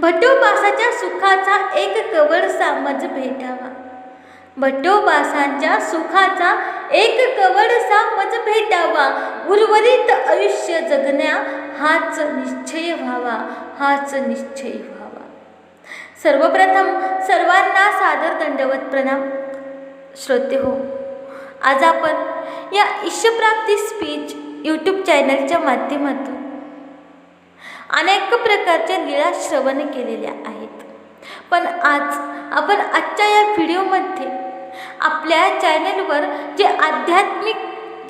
भटोबासाच्या सुखाचा एक कवड सामज भेटावा. भटोबासांच्या सुखाचा एक कवड सामज भेटावा. उर्वरित आयुष्य जगण्या हाच निश्चय व्हावा हाच निश्चय व्हावा. सर्वप्रथम सर्वांना सादर दंडवत प्रणाम. श्रोते हो आज आपण या ईशप्राप्ती स्पीच यूट्यूब चॅनलच्या माध्यमातून अनेक प्रकारच्या लीळा श्रवण केलेल्या आहेत. पण आज आपण आजच्या या व्हिडिओमध्ये आपल्या चॅनलवर जे आध्यात्मिक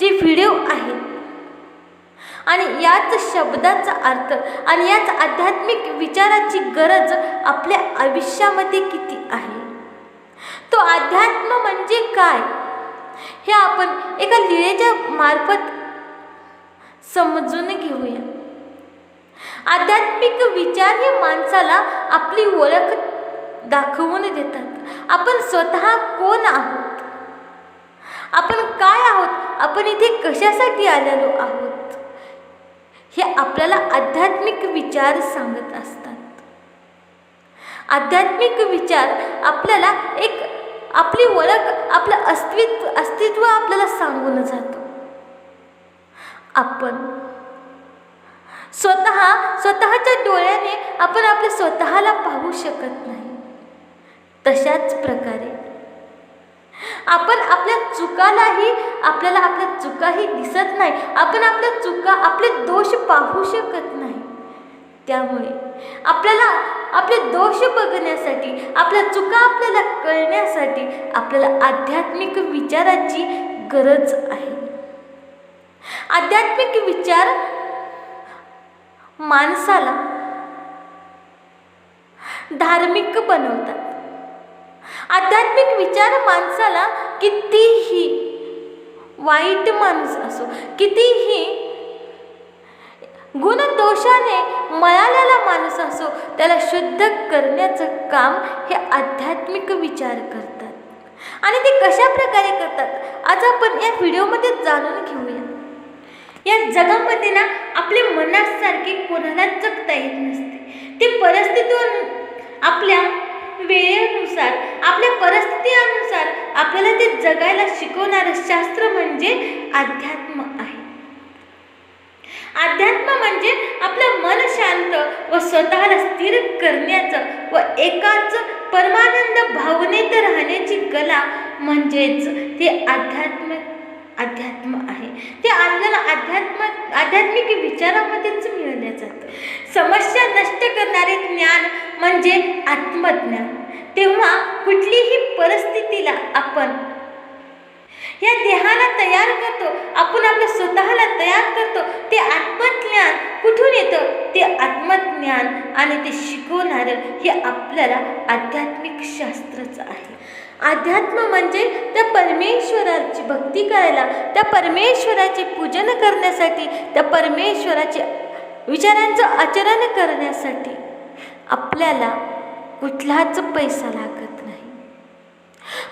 जे व्हिडिओ आहेत आणि याच शब्दाचा अर्थ आणि याच आध्यात्मिक विचाराची गरज आपल्या आयुष्यामध्ये किती आहे? तो अध्यात्म म्हणजे काय? हे आपण एका लिळेच्या मार्फत समजून घेऊया. आध्यात्मिक विचार हे माणसाला आपली ओळख दाखवून देतात. आपण स्वतः कोण आहोत? आपण काय आहोत? आपण इथे कशासाठी आलेलो आहोत? हे आपल्याला आध्यात्मिक विचार सांगत असतात. आध्यात्मिक विचार आपल्याला एक आपली ओळख आपलं अस्तित्व अस्तित्व आपल्याला सांगून जातो. आपण स्वतः स्वतःच्या डोळ्याने आपण आपल्या स्वतःला पाहू शकत नाही. तशाच प्रकारे आपण आपल्या चुकालाही आपल्याला आपल्या चुकाही दिसत नाही. आपण आपल्या चुका आपले दोष पाहू शकत नाही. त्यामुळे आपल्याला आपले दोष बघण्यासाठी आपल्या चुका आपल्याला कळण्यासाठी आपल्याला आध्यात्मिक विचाराची गरज आहे. आध्यात्मिक विचार माणसाला धार्मिक बनवतात. आध्यात्मिक विचार माणसाला कितीही वाईट माणूस असो कितीही गुणदोषाने मळालेला माणूस असो त्याला शुद्ध करण्याचं काम हे आध्यात्मिक विचार करतात. आणि ते कशा प्रकारे करतात? आज आपण या व्हिडिओमध्ये जाणून घेऊया. या जगामध्ये ना आपल्या मनासारखे कोणाला जगता येत नसते. ते परिस्थिती आपल्या वेळेनुसार आपल्या परिस्थितीनुसार आपल्याला ते जगायला शिकवणारं शास्त्र म्हणजे अध्यात्म आहे. अध्यात्म म्हणजे आपलं मन शांत व स्वतःला स्थिर करण्याचं व एकाच परमानंद भावनेत राहण्याची कला म्हणजेच ते आध्यात्मिक अध्यात्म आहे. ते आपल्याला अध्यात्म आध्यात्मिक विचारामध्येच मिळवलं जातं. समस्या नष्ट करणारे ज्ञान म्हणजे आत्मज्ञान. तेव्हा कुठलीही परिस्थितीला आपण या देहाला तयार करतो आपण आपल्या स्वतःला तयार करतो ते आत्मज्ञान कुठून येतं? ते आत्मज्ञान आणि ते शिकवणारं हे आपल्याला आध्यात्मिक शास्त्रच आहे. अध्यात्म म्हणजे त्या परमेश्वराची भक्ती करायला त्या परमेश्वराचे पूजन करण्यासाठी त्या परमेश्वराचे विचारांचं आचरण करण्यासाठी आपल्याला कुठलाच पैसा लागत नाही.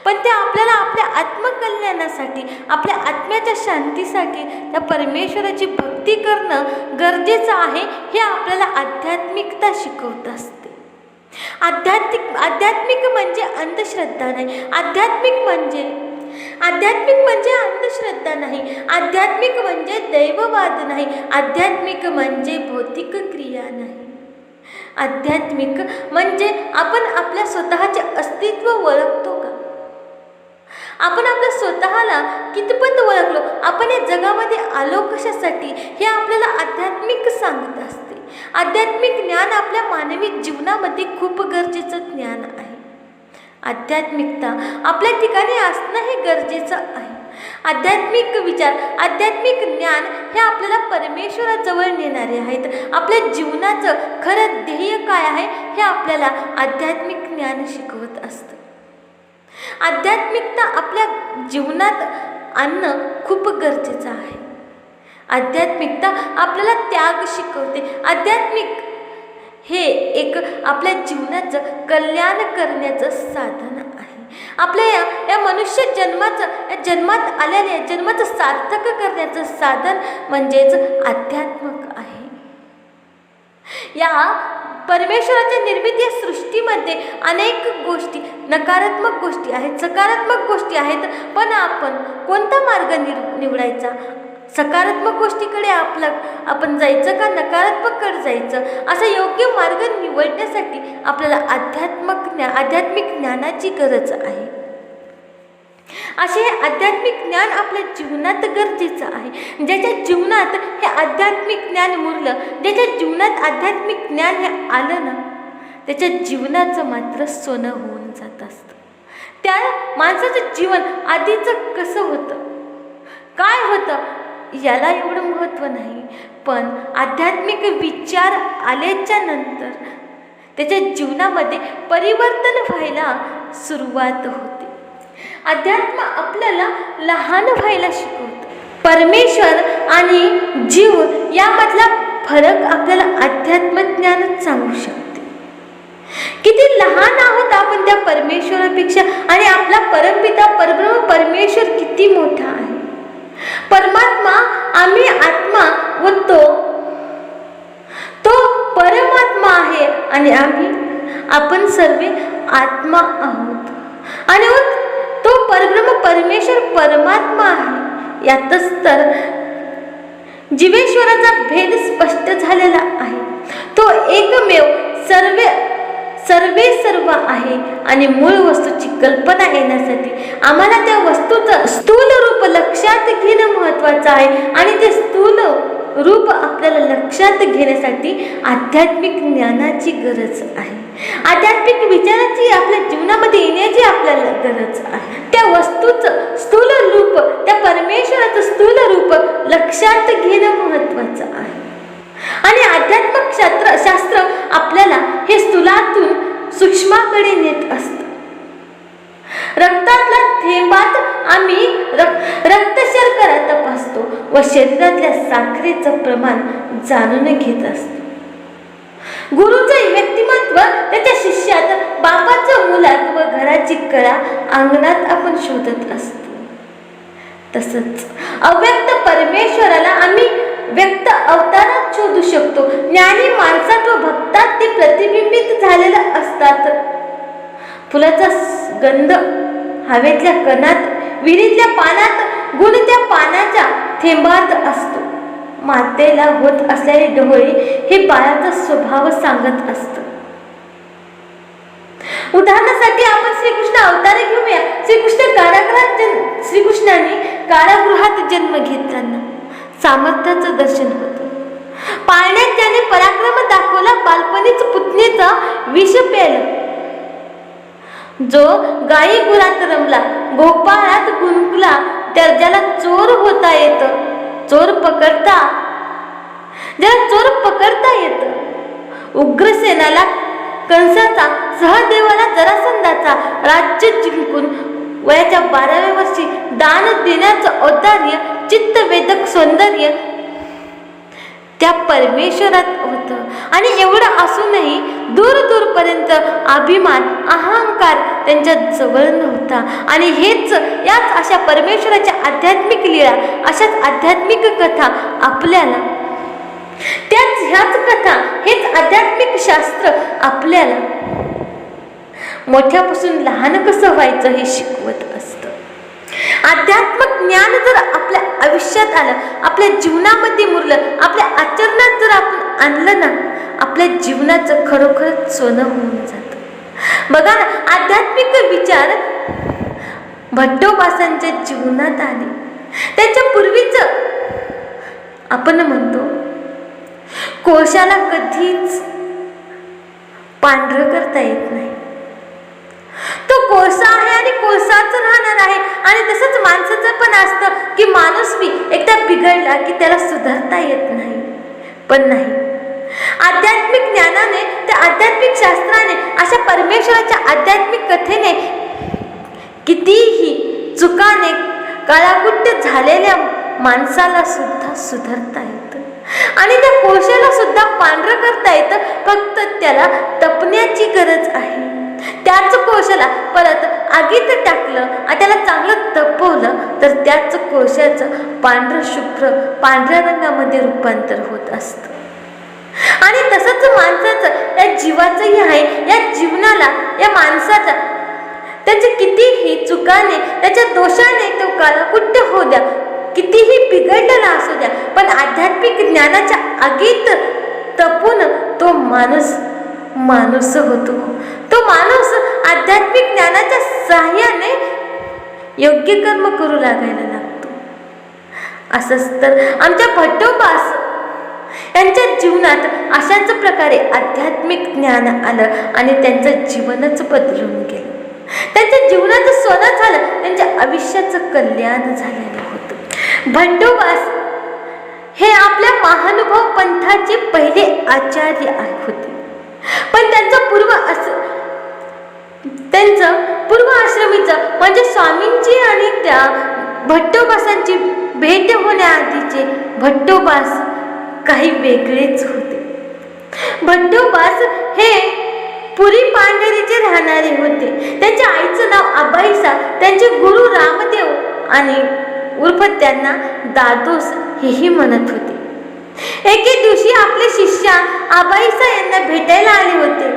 पण ते आपल्याला आपल्या आत्मकल्याणासाठी आपल्या आत्म्याच्या शांतीसाठी त्या परमेश्वराची भक्ती करणं गरजेचं आहे हे आपल्याला आध्यात्मिकता शिकवत असते. आध्यात्मिक आध्यात्मिक म्हणजे अंधश्रद्धा नाही. आध्यात्मिक म्हणजे आध्यात्मिक म्हणजे अंधश्रद्धा नाही. आध्यात्मिक म्हणजे दैववाद नाही. आध्यात्मिक म्हणजे भौतिक क्रिया नाही. आध्यात्मिक म्हणजे आपण आपल्या स्वतःचे अस्तित्व ओळखतो का? आपण आपल्या स्वतःला कितपत ओळखलो? आपण या जगामध्ये आलो कशासाठी? हे आपल्याला आध्यात्मिक सांगत असते. आध्यात्मिक ज्ञान आपल्या मानवी जीवनामध्ये खूप गरजेचं ज्ञान आहे. आध्यात्मिकता आपल्या ठिकाणी असणं हे गरजेचं आहे. आध्यात्मिक विचार आध्यात्मिक ज्ञान हे आपल्याला परमेश्वराजवळ नेणारे आहेत. आपल्या जीवनाचं खरं ध्येय काय आहे हे आपल्याला आध्यात्मिक ज्ञान शिकवत असतं. आध्यात्मिकता आपल्या जीवनात आणणं खूप गरजेचं आहे. आध्यात्मिकता आपल्याला त्याग शिकवते. आध्यात्मिक हे एक आपल्या जीवनाचं कल्याण करण्याचं साधन आहे. आपल्या या या मनुष्य जन्माचं या जन्मात आलेल्या जन्माचं सार्थक करण्याचं साधन म्हणजेच आध्यात्मक आहे. या परमेश्वराच्या निर्मिती या सृष्टीमध्ये अनेक गोष्टी नकारात्मक गोष्टी आहेत सकारात्मक गोष्टी आहेत पण आपण कोणता मार्ग निव निवडायचा? सकारात्मक गोष्टीकडे आपलं आपण जायचं का नकारात्मककडे जायचं? असा योग्य मार्ग निवडण्यासाठी आपल्याला आध्यात्मक ज्ञा आध्यात्मिक ज्ञानाची गरज आहे. असे हे आध्यात्मिक ज्ञान आपल्या जीवनात गरजेचं आहे. ज्याच्या जीवनात हे आध्यात्मिक ज्ञान मुरलं ज्याच्या जीवनात आध्यात्मिक ज्ञान हे आलं ना त्याच्या जीवनाचं मात्र सोनं होऊन जात असतं. त्या माणसाचं जीवन आधीचं कसं होतं? काय होतं? याला एवढं महत्त्व नाही. पण आध्यात्मिक विचार आल्याच्यानंतर त्याच्या जीवनामध्ये परिवर्तन व्हायला सुरुवात होते. अध्यात्म आपल्याला लहान व्हायला शिकवतं. परमेश्वर आणि जीव यामधला फरक आपल्याला अध्यात्मज्ञानच सांगू शकते. किती लहान आहोत आपण त्या परमेश्वरापेक्षा आणि आपला परमपिता परब्रह्म परमेश्वर किती मोठा? परमात्मा आम्ही आत्मा व तो. तो परमात्मा आहे आणि आम्ही आपण सर्व आत्मा आहोत. आणि तो परब्रह्म परमेश्वर परमात्मा आहे. यातच तर जीवेश्वराचा भेद स्पष्ट हे सर्व आहे आणि मूळ वस्तूची कल्पना येण्यासाठी आम्हाला त्या वस्तूचं स्थूल रूप लक्षात घेणं महत्त्वाचं आहे. आणि ते स्थूल रूप आपल्याला लक्षात घेण्यासाठी आध्यात्मिक ज्ञानाची गरज आहे. आध्यात्मिक विचाराची आपल्या जीवनामध्ये येण्याची आपल्याला गरज आहे. त्या वस्तूचं स्थूल रूप त्या परमेश्वराचं स्थूल रूप लक्षात घेणं महत्त्वाचं आहे. आणि अध्यात्मक शास्त्र शास्त्र आपल्याला हे स्थूलातून सूक्ष्माकडे नेत असत. रक्तातल्या थेंबात आम्ही रक्त शर्करा तपासतो व शरीरातल्या साखरेचं प्रमाण जाणून घेत असतो. गुरुचं व्यक्तिमत्व त्याच्या शिष्यात बापाचं मुलात व घराची कळा अंगणात आपण शोधत असतो. तसंच अव्यक्त परमेश्वराला आम्ही व्यक्त अवतारात शोधू शकतो. ज्ञानी माणसात व भक्तात ते प्रतिबिंबित झालेलं असतात. फुलाचा गंध हवेतल्या कणात विहिरीतल्या पानात गुण त्या पानाच्या थेंबात असतो. मातेला होत असलेले डोळे हे बाळाचा स्वभाव सांगत असत. उदाहरणासाठी आपण श्रीकृष्ण अवतारे घेऊया. श्रीकृष्ण कारागृहात श्रीकृष्णाने कारागृहात जन्म घेताना. सामर्थ्याचं दर्शन होतं. पाळण्यात त्याने पराक्रम दाखवला बालपणीच पुतणीचं विष पेल जो गायी गुरात रमला गोपाळात गुंकला तर ज्याला चोर होता येत. चोर पकडता ज्याला चोर पकडता येत. उग्रसेनाला कंसाचा सहदेवाला जरासंधाचा राज्य जिंकून वयाच्या बाराव्या वर्षी दान देण्याचं औदार्य चित्तवेदक सौंदर्य त्या परमेश्वरात होतं. आणि एवढं असूनही दूर दूरपर्यंत अभिमान अहंकार त्यांच्या जवळ नव्हता. आणि हेच याच अशा परमेश्वराच्या आध्यात्मिक लीळा अशाच आध्यात्मिक कथा आपल्याला त्याच ह्याच कथा हेच आध्यात्मिक शास्त्र आपल्याला मोठ्यापासून लहान कसं व्हायचं हे शिकवत असतं. आध्यात्मक ज्ञान जर आपल्या आयुष्यात आलं आपल्या जीवनामध्ये मुरलं आपल्या आचरणात जर आपण आणलं ना आपल्या जीवनाचं खरोखरच सोनं होऊन जातं. बघा ना आध्यात्मिक विचार भट्टोबासांच्या जीवनात आले. त्यांच्या पूर्वीचं आपण म्हणतो कोळशाला कधीच पांढरं करता येत नाही. तो कोळसा आहे आणि कोळसाच राहणार आहे. आणि तसंच माणसाचं पण असतं की माणूस मी एकदा बिघडला की त्याला सुधारता येत नाही. पण नाही. आध्यात्मिक ज्ञानाने त्या आध्यात्मिक शास्त्राने अशा परमेश्वराच्या आध्यात्मिक कथेने कितीही चुकाने काळाकुट्ट झालेल्या माणसाला सुद्धा सुधारता येतं. आणि त्या कोळशाला सुद्धा पांढरं करता येतं. फक्त त्याला तपण्याची गरज आहे. त्याच कोशाला परत आगीत टाकलं आणि त्याला चांगलं तपवलं तर त्याच कोशाचं पांढरं शुभ्र पांढऱ्या रंगामध्ये रूपांतर होत असतं. आणि तसंच माणसाचं या जीवाचंही आहे या जीवनाला या माणसाचा त्याचे कितीही चुकाने त्याच्या दोषाने तो काळकुट्ट होऊ द्या कितीही बिघडलेला असू द्या पण आध्यात्मिक ज्ञानाच्या आगीत तपून तो माणूस माणूस होतो. तो माणूस आध्यात्मिक ज्ञानाच्या सहाय्याने योग्य कर्म करू लागायला लागतो. असंच तर आमच्या भट्टोपास यांच्या जीवनात अशाच प्रकारे आध्यात्मिक ज्ञान आलं आणि त्यांचं जीवनच बदलून गेलं. त्यांच्या जीवनाचं सोनं झालं त्यांच्या आयुष्याचं कल्याण झालेलं होतं. भंडोबास हे आपल्या महानुभव पंथाचे पहिले आचार्य होते पण त्यांचं पूर्व असं त्यांचं पूर्व आश्रमीचं म्हणजे स्वामींची आणि त्या भट्टोबासांची भेट होण्याआधीचे भट्टोबास काही वेगळेच होते. भट्टोबास हे पुरी पांढरीचे राहणारे होते. त्यांच्या आईचं नाव आबाईसा त्यांचे गुरु रामदेव आणि उर्फ त्यांना दादोस हेही म्हणत होते. एके दिवशी आपले शिष्य आबाईसा यांना भेटायला आले होते.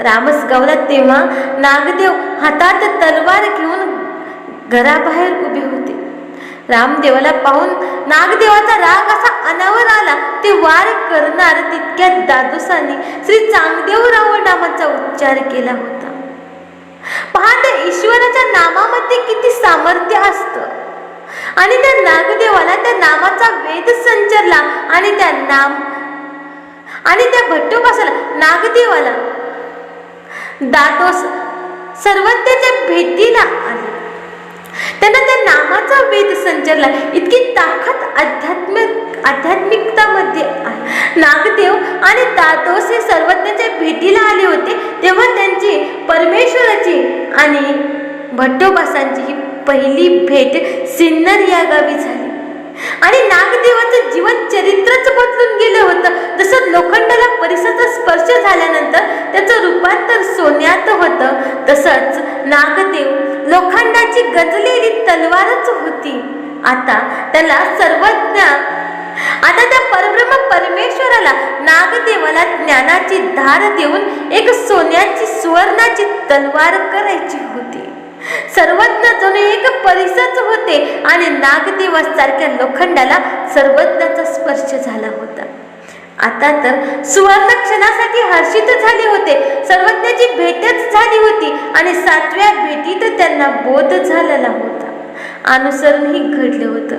रामसगावला तेव्हा नागदेव हातात तलवार घेऊन घराबाहेर उभे होते. रामदेवाला पाहून नागदेवाचा राग असा अनावर आला ते वार करणार तितक्या दादोसाने. श्री चांगदेवराव नामाचा उच्चार केला होता. पाहता ईश्वराच्या नामामध्ये किती सामर्थ्य असतं. आणि त्या नागदेवाला त्या नामाचा वेद संचरला आणि त्या नाम आणि त्या भट्टोपासाला नागदेवाला दादोस त्याच्या भेटीला आले. त्यांना त्या नामाचा वेद संचरला. इतकी ताकद आध्यात्मिक आध्यात्मिकतामध्ये आहे. नागदेव आणि दादोस हे सर्वज्ञाच्या भेटीला आले होते तेव्हा त्यांची परमेश्वराची आणि भट्टोबासांची ही पहिली भेट सिन्नर या गावी झाली. आणि नागदेवाचं जीवन चरित्रच बदलून गेलं होतं. जसं लोखंडाला परिसराचा स्पर्श झाल्यानंतर त्याचं रूपांतर सोन्यात होतं तसंच नागदेव लोखंडाची गजलेली तलवारच होती. आता त्याला सर्वज्ञ आता त्या परब्रह्म परमेश्वराला नागदेवाला ज्ञानाची धार देऊन एक सोन्याची सुवर्णाची तलवार करायची होती. सर्वज्ञ जणू एक परिसच होते आणि नागदेवासारख्या लोखंडाला सर्वज्ञाचा स्पर्श झाला होता. आता तर सुवर्ण क्षणासाठी हर्षित झाले होते. सर्वज्ञाची भेटच झाली होती आणि सातव्या भेटीत त्यांना बोध झालेला होता. अनुसरणही घडलं होतं.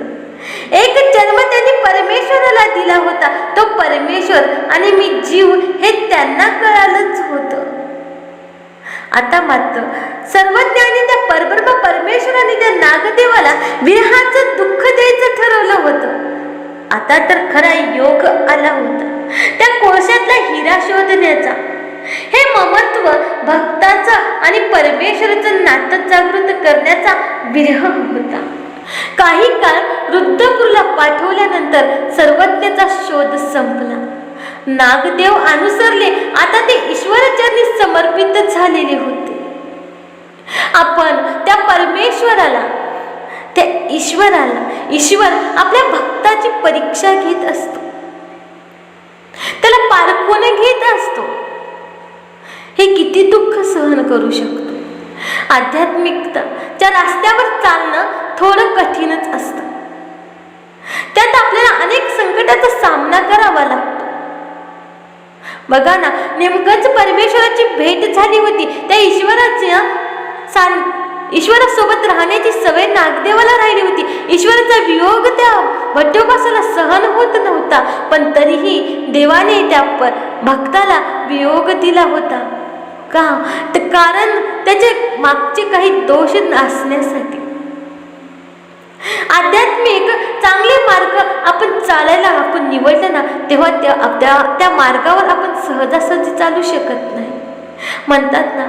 एक जन्म त्यांनी परमेश्वराला दिला होता. तो परमेश्वर आणि मी जीव हे त्यांना कळालंच होतं. आता मात्र सर्वज्ञानी त्या परब्रह्म परमेश्वराने त्या नागदेवाला विरहाचं दुःख द्यायचं ठरवलं होतं. आता तर खरा योग आला होता. त्या कोळशातला हिरा शोधण्याचा. हे ममत्व भक्ताचं आणि परमेश्वराचं नातं जागृत करण्याचा विरह होता. काही काळ रुद्रपूरला पाठवल्यानंतर सर्वज्ञाचा शोध संपला. नागदेव अनुसरले आता समर्पित झालेले होते. आपण त्या परमेश्वराला त्या ईश्वराला ईश्वर आपल्या भक्ताची परीक्षा घेत असतो. त्याला पारखून घेत असतो. हे किती दुःख सहन करू शकतो. आध्यात्मिकताच्या रस्त्यावर चालणं थोडं कठीणच असतं. त्यात आपल्याला अनेक संकटाचा सामना करावा लागतो. बघा ना नेमकंच परमेश्वराची भेट झाली होती. त्या ईश्वराच्या सान ईश्वरासोबत राहण्याची सवय नागदेवाला राहिली होती. ईश्वराचा वियोग त्या भट्टोपासाला सहन होत नव्हता पण तरीही देवाने त्या भक्ताला वियोग दिला होता. का? तर कारण त्याचे मागचे काही दोष नसण्यासाठी. आध्यात्मिक चांगले मार्ग आपण चालायला आपण निवडलं ना तेव्हा त्या त्या त्या मार्गावर आपण सहजासहजी चालू शकत नाही. म्हणतात ना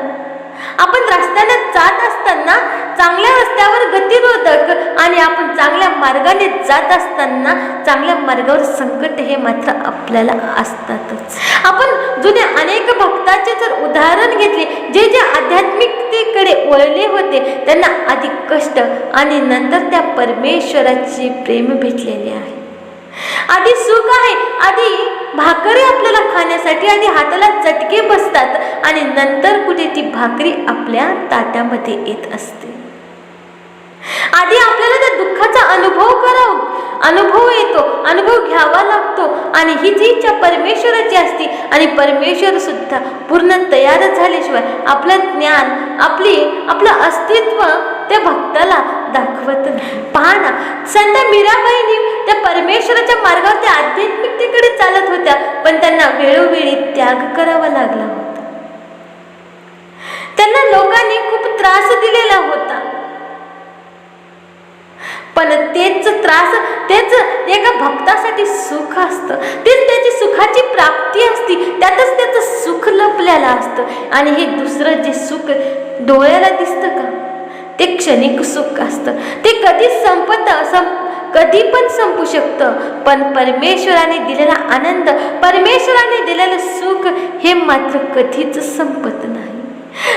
आपण रस्त्याने जात असताना चांगल्या रस्त्यावर गतिरोधक आणि आपण चांगल्या मार्गाने जात असताना चांगल्या मार्गावर संकट हे मात्र आपल्याला असतातच. आपण जुने अनेक भक्ताचे जर उदाहरण घेतले जे जे आध्यात्मिकतेकडे वळले होते त्यांना अधिक कष्ट आणि नंतर त्या परमेश्वराचे प्रेम भेटलेले आहे. आधी सुख आहे आधी भाकरी आपल्याला खाण्यासाठी आधी हाताला चटके बसतात आणि नंतर कुठे ती भाकरी आपल्या ताटामध्ये येत असते. आधी आपल्याला त्या दुःखाचा अनुभव करावा. अनुभव येतो अनुभव घ्यावा लागतो आणि हीच इच्छा परमेश्वराची असते आणि परमेश्वर सुद्धा पूर्ण तयार झाल्याशिवाय आपलं ज्ञान आपली आपलं अस्तित्व त्या भक्ताला दाखवत पहा ना संत मीराबाईंनी त्या परमेश्वराच्या मार्गावर त्या आध्यात्मिकतेकडे चालत होत्या पण त्यांना वेळोवेळी त्याग करावा लागला होता. त्यांना लोकांनी खूप त्रास दिलेला होता. पण तेच त्रास तेच एका भक्तासाठी सुख असतं. तेच त्याची सुखाची प्राप्ती असती. त्यातच त्याचं सुख लपलेलं असतं. आणि हे दुसरं जे सुख डोळ्याला दिसतं का? ते क्षणिक सुख असतं. ते कधी संपत संप कधी पण संपू शकतं. पण परमेश्वराने दिलेला आनंद परमेश्वराने दिलेलं सुख हे मात्र कधीच संपत नाही.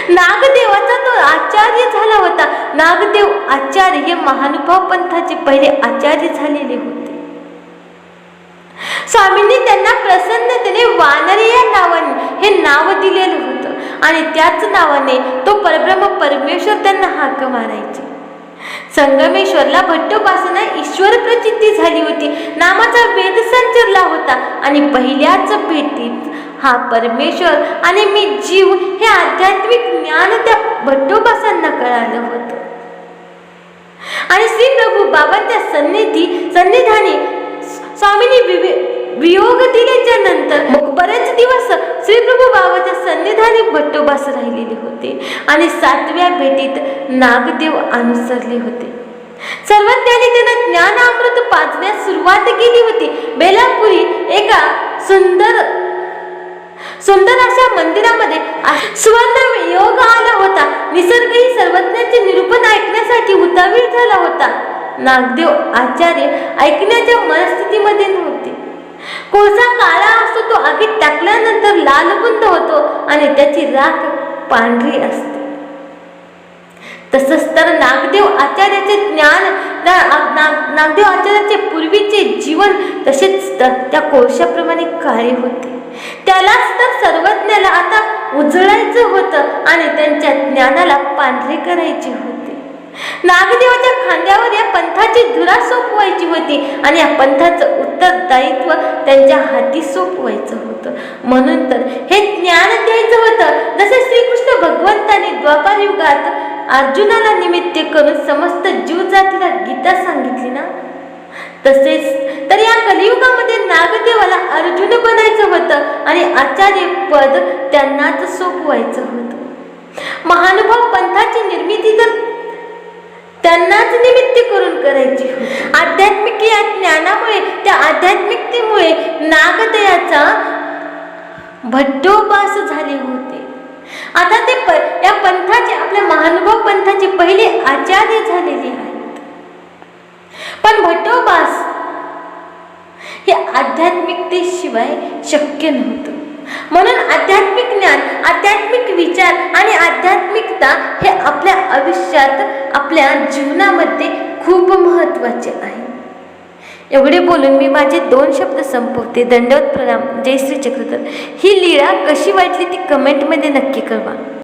नागदेवाचा तो आचार्य झाला होता. नागदेव आचार्य हे महानुभाव पंथाचे पहिले आचार्य झालेले होते. स्वामींनी त्यांना प्रसन्नतेने वानरी या नावाने हे नाव दिलेलं होतं. आणि त्याच नावाने तो परब्रह्म परमेश्वर त्यांना हाक मारायचे. संगमेश्वरला भट्टोपासना ईश्वर प्रचिती झाली होती. नामाचा वेद संचरला होता. आणि पहिल्याच भेटीत हा परमेश्वर आणि मी जीव हे आध्यात्मिक ज्ञान त्या भट्टोपासांना कळालं होतं. आणि श्री प्रभू बाबांच्या सन्निधी सन्निधानी स्वामींनी विवे वियोग दिल्याच्या नंतर बरेच दिवस श्री प्रभू बाबाच्या सन्निधानी भट्टोबास राहिलेले होते आणि सातव्या भेटीत नागदेव अनुसरले होते. सर्वज्ञांनी त्यांना ज्ञानामृत पाजण्यास सुरुवात केली होती. बेलापुरी एका सुंदर सुंदर अशा मंदिरामध्ये सुवर्ण योग आला होता. निसर्गही सर्वज्ञांचे निरूपण ऐकण्यासाठी उतावीळ झाला होता. नागदेव आचार्य ऐकण्याच्या मनस्थितीमध्ये नव्हते. कोळसा काळा असतो तो आगीत टाकल्यानंतर लालबुंद होतो आणि त्याची राख पांढरी असते. तसंच तर नागदेव आचार्याचे ज्ञान नागदेव आचार्याचे पूर्वीचे जीवन तसेच त्या कोळशाप्रमाणे काळे होते. त्यालाच तर सर्वज्ञाला आता उजळायचं होतं आणि त्यांच्या ज्ञानाला पांढरे करायचे होते. नागदेवाच्या धुरा सोपवायची होती. आणि या पंथाचं उत्तरदायित्व त्यांच्या हाती सोपवायचं होतं. म्हणून तर हे ज्ञान द्यायचं होतं. जसे श्रीकृष्ण भगवंताने द्वापार युगात अर्जुनाला निमित्त करून समस्त जीव जातीला गीता सांगितली ना? तसेच तर या कलियुगामध्ये नागदेवाला अर्जुन बनायचं होतं आणि आचार्य पद त्यांनाच सोपवायचं होतं. महानुभाव पंथाची निर्मिती तर त्यांनाच निमित्त करून करायची. आध्यात्मिक या ज्ञानामुळे त्या आध्यात्मिकतेमुळे नागदयाचा भट्टोपास झाले होते. आता ते प या पंथाचे आपल्या महानुभव पंथाचे पहिले आचार्य झालेले आहेत. पण भट्टोपास हे आध्यात्मिकतेशिवाय शक्य नव्हतं. म्हणून आध्यात्मिक ज्ञान आध्यात्मिक विचार आणि आध्यात्मिकता हे आपल्या आयुष्यात आपल्या जीवनामध्ये खूप महत्त्वाचे आहे. एवढे बोलून मी माझे दोन शब्द संपवते. दंडवत प्रणाम. जय श्री चक्रधर. ही लीळा कशी वाटली ती कमेंटमध्ये नक्की कळवा.